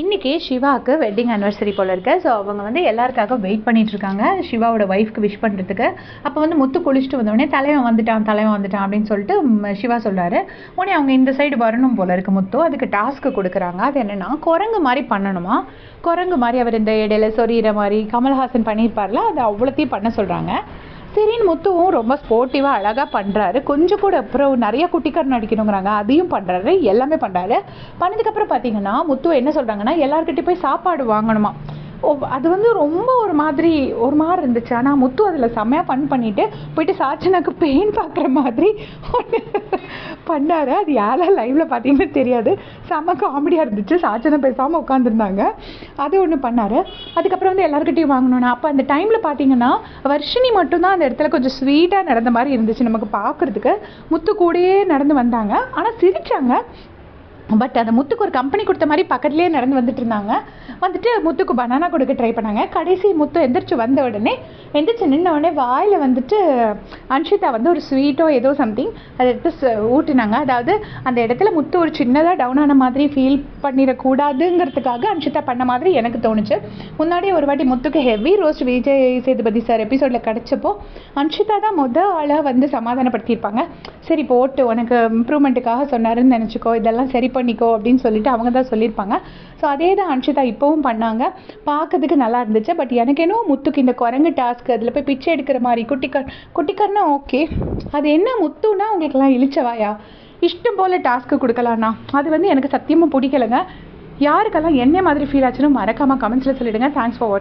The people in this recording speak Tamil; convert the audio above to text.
இன்றைக்கி சிவாவுக்கு வெட்டிங் அனிவர்சரி போல் இருக்கு. ஸோ அவங்க வந்து எல்லாருக்காக வெயிட் பண்ணிட்டு இருக்காங்க. சிவாவோட ஒய்ஃப்க்கு விஷ் பண்ணுறதுக்கு அப்போ வந்து முத்து குளிச்சுட்டு வந்தோடனே தலைவன் வந்துட்டான் தலைவன் வந்துட்டான் அப்படின்னு சொல்லிட்டு சிவா சொல்கிறாரு உடனே அவங்க இந்த சைடு வரணும் போல இருக்குது முத்து. அதுக்கு டாஸ்க்கு கொடுக்குறாங்க. அது என்னென்னா குரங்கு மாதிரி பண்ணணுமா? குரங்கு மாதிரி அவர் இந்த இடையில சொறிகிற மாதிரி கமல்ஹாசன் பண்ணியிருப்பார்ல அது அவ்வளோத்தையும் பண்ண சொல்கிறாங்க சரின்னு முத்துவும் ரொம்ப ஸ்போர்ட்டிவாக அழகாக பண்ணுறாரு கொஞ்சம் கூட அப்புறம் நிறைய குட்டிக்கார் நடிக்கணுங்கிறாங்க. அதையும் பண்ணுறாரு எல்லாமே பண்ணுறாரு பண்ணதுக்கப்புறம் பார்த்தீங்கன்னா முத்து என்ன சொல்கிறாங்கன்னா எல்லாருக்கிட்டையும் போய் சாப்பாடு வாங்கணுமா. அது வந்து ரொம்ப ஒரு மாதிரி ஒரு மாதிரி இருந்துச்சு. ஆனால் முத்து அதில் செம்மையாக ஃபன் பண்ணிவிட்டு போயிட்டு சாச்சனாக்கு பெயின் பார்க்குற மாதிரி பண்ணார். அது யாரால் லைவில் பார்த்தீங்கன்னு தெரியாது. செம்ம காமெடியாக இருந்துச்சு. சாச்சனை பேசாமல் உட்காந்துருந்தாங்க அது ஒன்று பண்ணார். அதுக்கப்புறம் வந்து எல்லாருக்கிட்டையும் வாங்கணும்னா அப்போ அந்த டைமில் பார்த்தீங்கன்னா வர்ஷினி மட்டும்தான் அந்த இடத்துல கொஞ்சம் ஸ்வீட்டாக நடந்த மாதிரி இருந்துச்சு நமக்கு பார்க்குறதுக்கு முத்து கூடயே நடந்து வந்தாங்க. ஆனால் சிரிச்சாங்க. பட் அந்த முத்துக்கு ஒரு கம்பெனி கொடுத்த மாதிரி பக்கத்துலேயே நடந்து வந்துட்டு இருந்தாங்க வந்துட்டு முத்துக்கு பனானா கொடுக்க ட்ரை பண்ணாங்க. கடைசி முத்து எந்திரிச்சு வந்த உடனே எந்திரிச்சு நின்ன உடனே வாயில் வந்துட்டு அன்ஷிதா வந்து ஒரு ஸ்வீட்டோ ஏதோ சம்திங் அதை எடுத்து ஊட்டினாங்க. அதாவது அந்த இடத்துல முத்து ஒரு சின்னதாக டவுன் ஆன மாதிரி ஃபீல் பண்ணிடக்கூடாதுங்கிறதுக்காக அன்ஷிதா பண்ண மாதிரி எனக்கு தோணுச்சு. முன்னாடியே ஒரு வாட்டி முத்துக்கு heavy roast Vijay Sethupathi sir எபிசோடில் கிடச்சப்போ அன்ஷிதா தான் முத ஆளாக வந்து சமாதானப்படுத்தியிருப்பாங்க. சரி போட்டு உனக்கு இம்ப்ரூவ்மெண்ட்டுக்காக சொன்னாருன்னு நினச்சிக்கோ இதெல்லாம் சரி பண்ணிக்கோ அப்படின்னு சொல்லிட்டு அவங்க தான் சொல்லியிருப்பாங்க. ஸோ அதே தான் அன்ஷிதா இப்போவும் பண்ணாங்க. பார்க்கறதுக்கு நல்லா இருந்துச்சு. பட் எனக்கு என்ன முத்துக்கு இந்த குரங்கு டாஸ்க் அதில் போய் பிச்சை எடுக்கிற மாதிரி குட்டிக்கார் குட்டிக்கார்னா ஓகே அது என்ன முத்துனா உங்களுக்குலாம் இழிச்சவாயா இஷ்டம் போல் டாஸ்க்கு கொடுக்கலாம்னா. அது வந்து எனக்கு சத்தியமாக பிடிக்கலைங்க. யாருக்கெல்லாம் என்ன மாதிரி ஃபீல் ஆச்சுன்னு மறக்காமல் கமெண்ட்ஸில் சொல்லிவிடுங்க தேங்க்ஸ் ஃபார் வாட்சிங்